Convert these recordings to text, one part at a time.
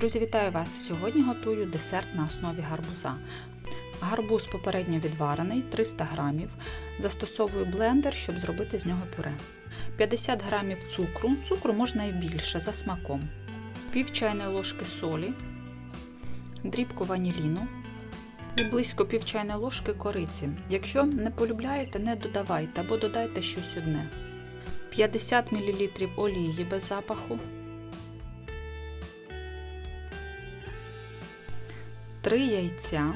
Друзі, вітаю вас! Сьогодні готую десерт на основі гарбуза. Гарбуз попередньо відварений 300 грамів. Застосовую блендер, щоб зробити з нього пюре. 50 грамів цукру, цукру можна і більше за смаком. Пів чайної ложки солі, дрібку ваніліну і близько пів чайної ложки кориці. Якщо не полюбляєте, не додавайте або додайте щось одне. 50 мл олії без запаху. 3 яйця,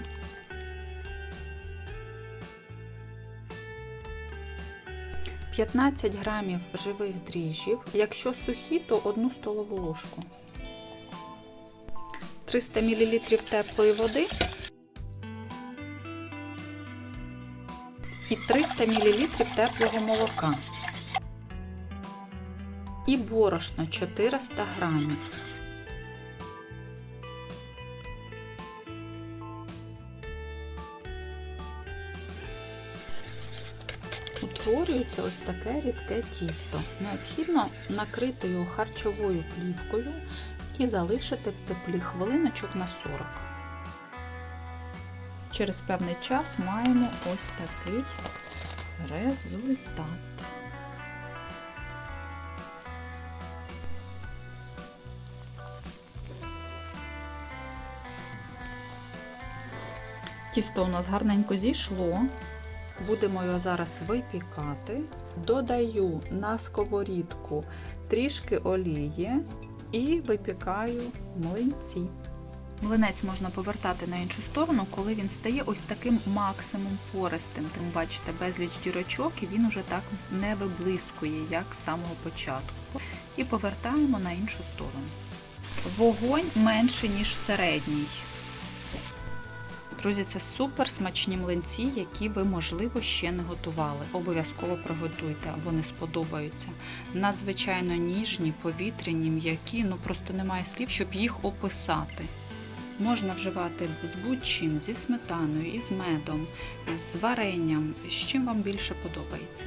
«15 грамів живих дріжджів, якщо сухі, то 1 столову ложку, 300 мл теплої води і 300 мл теплого молока. І борошно 400 грамів. Утворюється ось таке рідке тісто. Необхідно накрити його харчовою плівкою і залишити в теплі хвилиночок на 40. Через певний час маємо ось такий результат. Тісто у нас гарненько зійшло. Будемо його зараз випікати. Додаю на сковорідку трішки олії і випікаю млинці. Млинець можна повертати на іншу сторону, коли він стає ось таким максимум пористим. Тим бачите, безліч дірочок, і він уже так не виблискує, як з самого початку. І повертаємо на іншу сторону. Вогонь менший, ніж середній. Друзі, це супер смачні млинці, які ви, можливо, ще не готували. Обов'язково приготуйте, вони сподобаються. Надзвичайно ніжні, повітряні, м'які, ну просто немає слів, щоб їх описати. Можна вживати з будь-чим, зі сметаною, із медом, з варенням, з чим вам більше подобається.